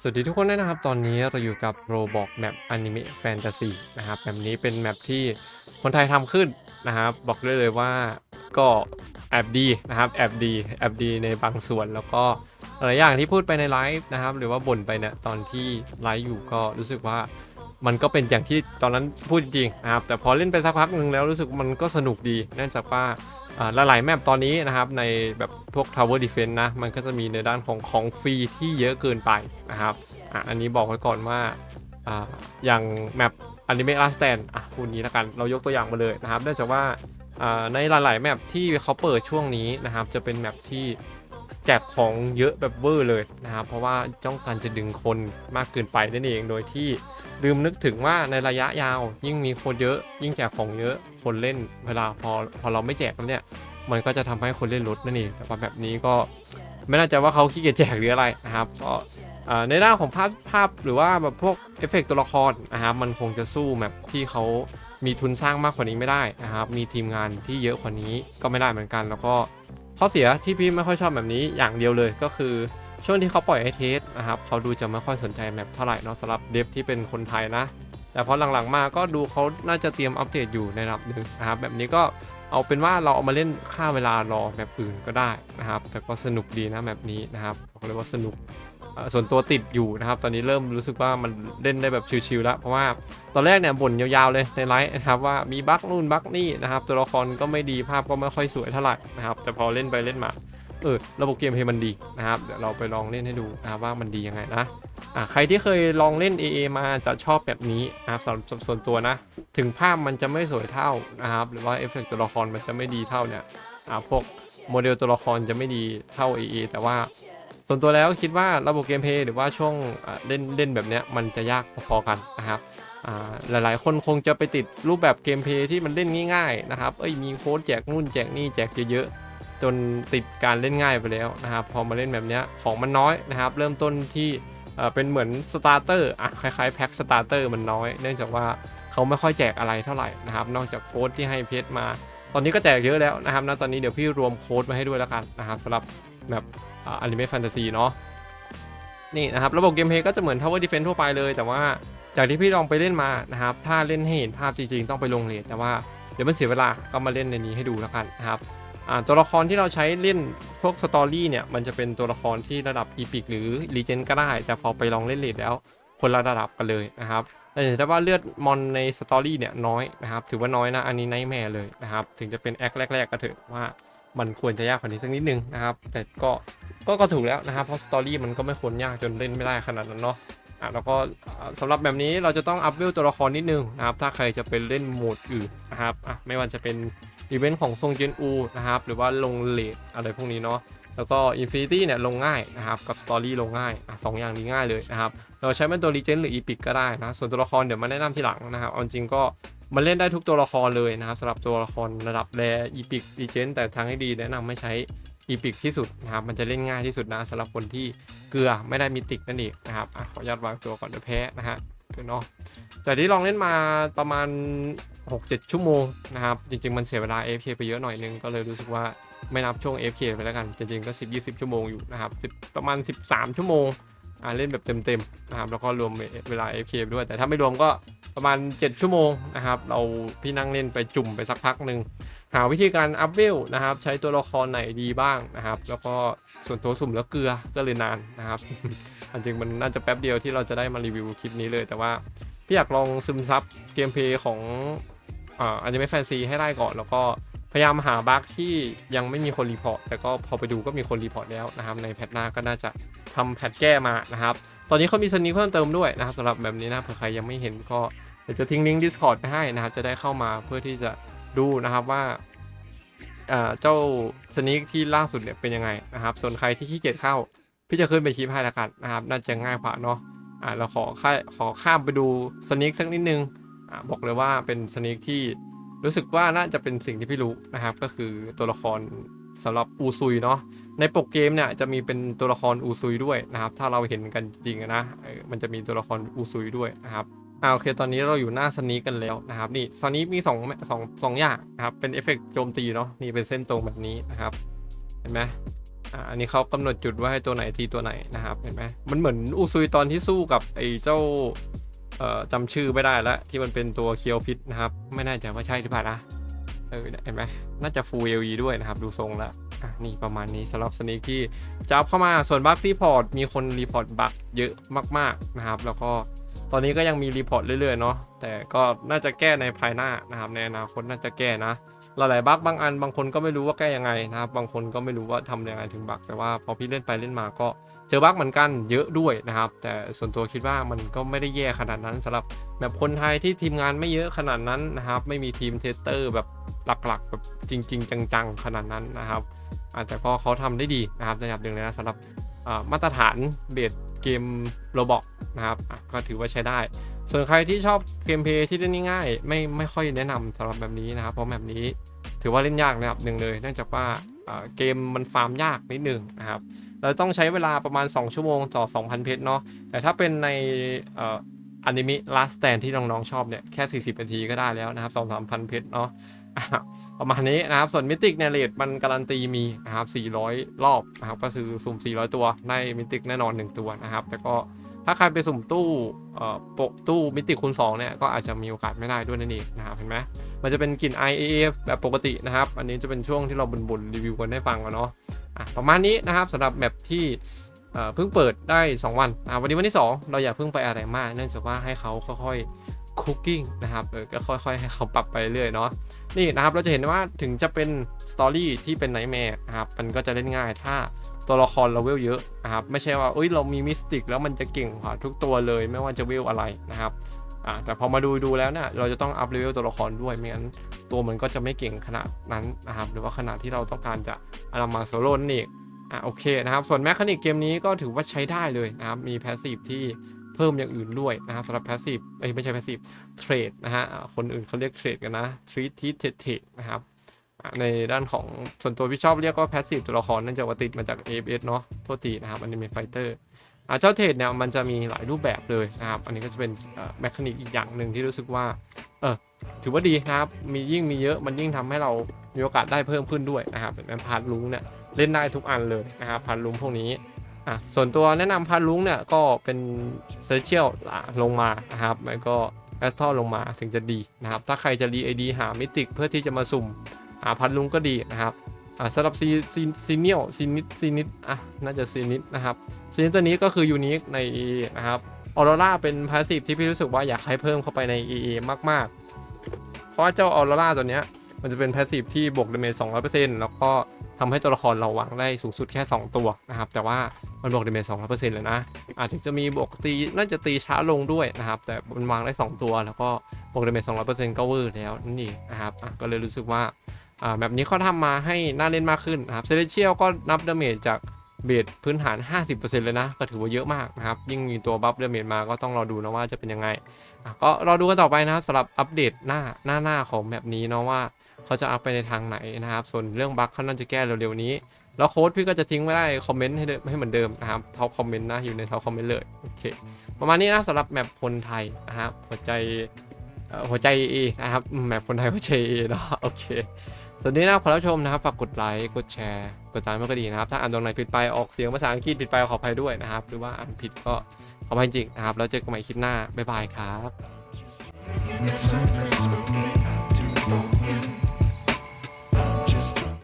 สวัสดีทุกคนด้วยนะครับ ตอนนี้เราอยู่กับ Roblox Map Anime Fantasy นะครับแบบนี้เป็นแมปที่คนไทยทำขึ้นนะครับ บอกได้เลยว่าก็แอบดีนะครับแอบดีแอบดีในบางส่วนแล้วก็หลายอย่างที่พูดไปในไลฟ์นะครับ หรือว่าบ่นไปเนี่ยตอนที่ไลฟ์อยู่ก็รู้สึกว่า มันก็เป็นอย่างที่ตอนนั้นพูดจริงๆนะครับแต่พอเล่นไปสักพักหนึ่งแล้วรู้สึกมันก็สนุกดีเนื่องจากว่าหลายๆแมปตอนนี้นะครับในแบบพวก Tower Defense นะ มันก็จะมีในด้านของของฟรีที่เยอะเกินไปนะครับออันนี้บอกไว้ก่อนว่าอย่างแมป Anime Last Stand อะพูดนี้แล้วกันเรายกตัวอย่างมาเลยนะครับเนื่องจากว่าอ่าในหลาย ๆ แมปที่เขาเปิดช่วงนี้นะครับ จะเป็นแมปที่แจกของเยอะแบบเวอร์เลยนะครับ เพราะว่าต้องการจะดึงคนมากเกินไปนั่นเองโดยที่ ลืมนึกถึงว่าในระยะยาวยิ่งมีคนเยอะ ยิ่งแจกของเยอะคนเล่นเวลาพอพอเราไม่แจกแล้วเนี่ย มันก็จะทำให้คนเล่นลดนั่นเองแต่ว่าแบบนี้ก็ไม่น่าจะว่าเขาขี้เกียจแจกหรืออะไรนะครับก็ในด้านของภาพภาพหรือว่าแบบพวกเอฟเฟกต์ตัวละครนะครับมันคงจะสู้แบบที่เขามีทุนสร้างมากกว่านี้ไม่ได้นะครับ มีทีมงานที่เยอะกว่านี้ก็ไม่ได้เหมือนกัน แล้วก็ข้อเสียที่พี่ไม่ค่อยชอบแบบนี้อย่างเดียวเลยก็คือ ช่วงที่เขาปล่อยไอเทสนะครับเขาดูจะไม่ค่อยสนใจแมปเท่าไหร่เนาะสำหรับเดฟที่เป็นคนไทยนะ แต่พอหลังๆมาก็ดูเขาน่าจะเตรียมอัปเดตอยู่ในระดับหนึ่งนะครับแบบนี้ก็เอาเป็นว่าเราเอามาเล่นค่าเวลารอแบบอื่นก็ได้นะครับ แต่ก็สนุกดีนะแบบนี้นะครับบอกเลยว่าสนุกส่วนตัวติดอยู่นะครับ ตอนนี้เริ่มรู้สึกว่ามันเล่นได้แบบชิวๆแล้ว เพราะว่าตอนแรกเนี่ยบ่นยาวๆเลยในไลฟ์นะครับว่ามีบั๊กนู่นบั๊กนี่นะครับ ตัวละครก็ไม่ดีภาพก็ไม่ค่อยสวยเท่าไหร่นะครับ แต่พอเล่นไปเล่นมา เออระบบเกมเพย์มันดีนะครับเดี๋ยวเราไปลองเล่นให้ดูนะว่ามันดียังไงนะอะใครที่เคยลองเล่น AA มาจะชอบแบบนี้นะครับสำหรับส่วนตัวนะ ถึงภาพมันจะไม่สวยเท่านะครับหรือว่าเอฟเฟกต์ตัวละครมันจะไม่ดีเท่าเนี่ยอ่าพวกโมเดลตัวละครจะไม่ดีเท่า AA แต่ว่าส่วนตัวแล้วคิดว่าระบบเกมเพย์หรือว่าช่วงเล่นเล่นแบบเนี้ยมันจะยากพอๆกันนะครับอ่าหลายๆ คนคงจะไปติดรูปแบบเกมเพย์ที่มันเล่นง่ายๆนะครับ เอ้ยมีโค้ดแจกนู่นแจกนี่แจกเยอะๆ จนติดการเล่นง่ายไปแล้วนะครับ พอมาเล่นแบบนี้ของมันน้อยนะครับ เริ่มต้นที่เป็นเหมือนสตาร์เตอร์อะคล้ายๆแพ็คสตาร์เตอร์มันน้อย เนื่องจากว่าเขาไม่ค่อยแจกอะไรเท่าไหร่นะครับ นอกจากโค้ดที่ให้เพชรมา ตอนนี้ก็แจกเยอะแล้วนะครับนะตอนนี้เดี๋ยวพี่รวมโค้ดมาให้ด้วยแล้วกันนะครับสำหรับแบบอนิเมะแฟนตาซีเนาะนี่นะครับระบบเกมเพลย์ก็จะเหมือน Tower Defense ทั่วไปเลย แต่ว่าจากที่พี่ลองไปเล่นมานะครับ ถ้าเล่นให้เห็นภาพจริงๆ ต้องไปลงเลทแต่ว่าเดี๋ยวมันเสียเวลาก็มาเล่นในนี้ให้ดูแล้วกันนะครับ ตัวละครที่เราใช้เล่นพวกสตอรี่เนี่ยมันจะเป็นตัวละครที่ระดับอีพิกหรือรีเจนก็ได้ แต่พอไปลองเล่นเลดแล้วคนละระดับกันเลยนะครับแต่เห็นได้ว่าเลือดมอนในสตอรี่เนี่ยน้อยนะครับ ถือว่าน้อยนะ อันนี้ไนท์แม่เลยนะครับ ถึงจะเป็นแอคแรก ๆ ก็เถอะว่ามันควรจะยากกว่านี้สักนิดนึงนะครับ แต่ก็ก็ก็ถูกแล้วนะครับ เพราะสตอรี่มันก็ไม่ควรยากจนเล่นไม่ได้ขนาดนั้นเนาะ อะแล้วก็สำหรับแบบนี้เราจะต้องอัพเวลตัวละครนิดนึงนะครับ ถ้าใครจะไปเล่นโหมดอื่นนะครับอะไม่ว่าจะเป็นอีเวนต์ของทรงเจนอูนะครับ หรือว่าลงเลทอะไรพวกนี้เนาะแล้วก็ Infinity เนี่ยลงง่ายนะครับกับ Story ลงง่ายอะสองอย่างนี้ง่ายเลยนะครับ เราใช้เป็นตัว Legend หรือ Epic ก็ได้นะ ส่วนตัวละครเดี๋ยวมาแนะนำทีหลังนะครับเอาจริงก็มันเล่นได้ทุกตัวละครเลยนะครับสำหรับตัวละครระดับแร Epic Legend แต่ทางให้ดีแนะนำไม่ใช้ Epic ที่สุดนะครับมันจะเล่นง่ายที่สุดนะสำหรับคนที่เกลือไม่ได้มิติกนั่นเองนะครับอขออนุญาตวางตัวก่อนเดี๋ยวแพ้นะฮะเดี๋ยวเนาะจากที่ลองเล่นมาประมาณ 6-7 ชั่วโมงนะครับ จริง ๆ มันเสียเวลา AFK ไปเยอะหน่อยนึง ก็เลยรู้สึกว่าไม่นับช่วง AFK ไปแล้วกัน จริง ๆ ก็ 10-20 ชั่วโมงอยู่นะครับ10ประมาณ 13 ชั่วโมงอ่าเล่นแบบเต็มๆนะครับแล้วก็รวมเวลา AFK ด้วย แต่ถ้าไม่รวมก็ประมาณ 7 ชั่วโมงนะครับ เราพี่นั่งเล่นไปจุ่มไปสักพักหนึ่ง หาวิธีการอัพเวลนะครับ ใช้ตัวละครไหนดีบ้างนะครับ แล้วก็ส่วนตัวสุ่มแล้วเกลือก็เลยนานนะครับจริงมันน่าจะแป๊บเดียวที่เราจะได้มารีวิวคลิปนี้เลย แต่ว่าพี่อยากลองซึมซับเกมเพลย์ของอ่าอนิเมะแฟนซีให้ได้ก่อน แล้วก็พยายามหาบั๊กที่ยังไม่มีคนรีพอร์ตแต่ก็พอไปดูก็มีคนรีพอร์ตแล้วนะครับ ในแพทหน้าก็น่าจะทำแพทแก้มานะครับ ตอนนี้เขามีสนิคเพิ่มเติมด้วยนะครับสำหรับแบบนี้นะเผื่อใครยังไม่เห็นก็เดี๋ยวจะทิ้งลิงก์ Discord ไปให้นะครับ จะได้เข้ามาเพื่อที่จะ ดูนะครับว่าเจ้าสนิคที่ล่าสุดเนี่ยเป็นยังไงนะครับ ส่วนใครที่ขี้เกียจเข้า พี่จะขึ้นไปคลิปให้ละกันนะครับ น่าจะง่ายกว่าเนาะอ่าเราขอค่าขอข้ามไปดูสนิคสักนิดนึงอ่าบอกเลยว่าเป็นสนิคที่รู้สึกว่าน่าจะเป็นสิ่งที่พี่รู้นะครับ ก็คือตัวละครสำหรับอูซุยเนาะในปกเกมเนี่ยจะมีเป็นตัวละครอูซุยด้วยนะครับ ถ้าเราเห็นกันจริงนะมันจะมีตัวละครอูซุยด้วยนะครับ อ่าโอเคตอนนี้เราอยู่หน้าสนิคกันแล้วนะครับนี่สนิคมีสองสองสองอย่างนะครับเป็นเอฟเฟกต์โจมตีเนาะนี่เป็นเส้นตรงแบบนี้นะครับ เห็นไหมอ่าอันนี้เขากำหนดจุดว่าให้ตัวไหนทีตัวไหนนะครับเห็นไหมมันเหมือนอุซุยตอนที่สู้กับไอ้เจ้าเอ่อจำชื่อไม่ได้แล้วที่มันเป็นตัวเคียวพิษนะครับ ไม่แน่ใจว่าใช่หรือเปล่านะเออเห็นไหมน่าจะ Full LE ด้วยนะครับ ดูทรงแล้วอะนี่ประมาณนี้สำหรับสนิกที่จะอัพเข้ามาส่วนบัครีพอร์ตมีคนรีพอร์ตบัคเยอะมาก ๆนะครับ แล้วก็ ตอนนี้ก็ยังมีรีพอร์ตเรื่อยๆเนาะแต่ก็น่าจะแก้ในภายหน้านะครับในอนาคตน่าจะแก้นะหลายๆบั๊กบางอันบางคนก็ไม่รู้ว่าแก้ยังไงนะครับบางคนก็ไม่รู้ว่าทำยังไงถึงบั๊กแต่ว่าพอพี่เล่นไปเล่นมาก็เจอบั๊กเหมือนกันเยอะด้วยนะครับ แต่ส่วนตัวคิดว่ามันก็ไม่ได้แย่ขนาดนั้นสำหรับแบบคนไทยที่ทีมงานไม่เยอะขนาดนั้นนะครับ ไม่มีทีมเทสเตอร์แบบหลักๆแบบจริง ๆ จังๆขนาดนั้นนะครับอาจจะก็เขาทำได้ดีนะครับในระดับหนึ่งเลยนะสำหรับมาตรฐานเบส เกมโรบอกนะครับก็ถือว่าใช้ได้ ส่วนใครที่ชอบเกมเพลย์ที่เล่นง่ายๆไม่ไม่ค่อยแนะนำสำหรับแบบนี้นะครับ เพราะแบบนี้ถือว่าเล่นยากนะครับหนึ่งเลย เนื่องจากว่าเกมมันฟาร์มยากนิดหนึ่งนะครับ เราต้องใช้เวลาประมาณ 2 ชั่วโมงต่อ 2,000 เพชรเนาะ แต่ถ้าเป็นในอนิเมะ last stand ที่น้องๆชอบเนี่ยแค่ 40 นาทีก็ได้แล้วนะครับ 2-3,000 เพชรเนาะ ประมาณนี้นะครับ ส่วนมิติกเนี่ยเลทมันการันตีมีนะครับ 400 รอบนะครับ ก็คือสุ่ม 400 ตัวได้มิติกแน่นอน 1 ตัวนะครับ แต่ก็ถ้าใครไปสุ่มตู้เอ่อโปะตู้มิติคูณ2เนี่ย ก็อาจจะมีโอกาสไม่ได้ด้วยนั่นเองนะครับ เห็นไหมมันจะเป็นกลิ่น IAA แบบปกตินะครับ อันนี้จะเป็นช่วงที่เราบ่นๆรีวิวกันได้ฟังกันเนาะอะประมาณนี้นะครับสำหรับแมปที่เพิ่งเปิดได้ 2 วันอะวันนี้วันที่ 2 เราอย่าเพิ่งไปอะไรมาก เนื่องจากว่าให้เขาค่อยๆคุกกิ้งนะครับเออก็ค่อยๆ ให้เขาปรับไปเรื่อยเนาะ นี่นะครับเราจะเห็นว่าถึงจะเป็นสตอรี่ที่เป็นไนท์แมร์นะครับมันก็จะเล่นง่ายถ้าตัวละครเราเวลเยอะนะครับไม่ใช่ว่าเอ้ยเรามีมิสติกแล้วมันจะเก่งกว่าทุกตัวเลยไม่ว่าจะเวลอะไรนะครับอ่าแต่พอมาดูดูแล้วเนี่ยเราจะต้องอัพเลเวลตัวละครด้วยไม่งั้นตัวมันก็จะไม่เก่งขนาดนั้นนะครับ หรือว่าขนาดที่เราต้องการจะเอามาโซโล่นั่นเองอะโอเคนะครับ ส่วนแมคานิกเกมนี้ก็ถือว่าใช้ได้เลยนะครับ มีแพสซีฟที่ เพิ่มอย่างอื่นด้วยนะครับสำหรับแพสซีฟไม่ใช่แพสซีฟเทรดนะฮะคนอื่นเขาเรียกเทรดกันนะทรีทีเทเทนะครับในด้านของส่วนตัวพี่ชอบเรียกว่าแพสซีฟตัวละครนื่องจากว่าติดมาจาก AFS เนาะโทษทีนะครับอันนี้เป็นไฟเตอร์เจ้าเทรดเนี่ยมันจะมีหลายรูปแบบเลยนะครับ อันนี้ก็จะเป็นแมคานิกอีกอย่างหนึ่งที่รู้สึกว่า เออถือว่าดีนะครับ มียิ่งมีเยอะมันยิ่งทำให้เรามีโอกาสได้เพิ่มขึ้นด้วยนะครับเป็นพาร์ทลุงเนี่ยเล่นได้ทุกอันเลยนะครับพาร์ทลุงพวกนี้ อะส่วนตัวแนะนำพาลุงเนี่ยก็เป็นเซอร์เชียลลงมานะครับแล้วก็แอสทอลลงมาถึงจะดีนะครับ ถ้าใครจะรีไอดีหามิติกเพื่อที่จะมาสุ่มหาพันลุงก็ดีนะครับอ่าสำหรับซีซีซีเนียลซีนิดซีนิดอะน่าจะซีนิดนะครับซีนตัวนี้ก็คือยูนิคในนะครับออโรราเป็นพาสซีฟที่พี่รู้สึกว่าอยากให้เพิ่มเข้าไปใน EA มาก ๆ เพราะว่าเจ้าออโรราตัวเนี้ยมันจะเป็นพาสซีฟที่บวกดาเมจ200%แล้วก็ ทำให้ตัวละครเราวางได้สูงสุดแค่ 2 ตัวนะครับ แต่ว่ามันบวกดาเมจ200%เปอร์เซ็นต์เลยนะ อาจจะจะมีบวกตีน่าจะตีช้าลงด้วยนะครับ แต่มันวางได้ 2 ตัว แล้วก็บวกดาเมจ200%ก็เวอร์แล้วนั่นเองนะครับก็เลยรู้สึกว่าแบบนี้เขาทำมาให้น่าเล่นมากขึ้นนะครับเซเลเชียลก็นับดาเมจจากเบสพื้นฐาน 50%เลยนะ ก็ถือว่าเยอะมากนะครับ ยิ่งมีตัวบัฟเดเมจมาก็ต้องรอดูนะว่าจะเป็นยังไง ก็รอดูกันต่อไปนะครับสำหรับอัปเดตหน้าหน้าหน้าของแบบนี้เนาะว่า เขาจะเอัพไปในทางไหนนะครับ ส่วนเรื่องบั๊กเขาน่าจะแก้เร็วๆนี้ แล้วโค้ดพี่ก็จะทิ้งไว้ได้คอมเมนต์ให้เดิมให้เหมือนเดิมนะครับท็อปคอมเมนต์นะอยู่ในท็อปคอมเมนต์เลยโอเคประมาณนี้นะสำหรับแมปคนไทยนะครับหัวใจหัวใจเอนะครับแมปคนไทยหัวใจเอเนาะโอเคสวัสดีนะขอรับชมนะครับฝากกดไลค์กดแชร์กดตามเพื่อก็ดีนะครับ ถ้าอ่านตรงไหนผิดไปออกเสียงภาษาอังกฤษผิดไปขออภัยด้วยนะครับ หรือว่าอ่านผิดก็ขออภัยจริงนะครับ แล้วเจอกันใหม่คลิปหน้าบ๊ายบายครับ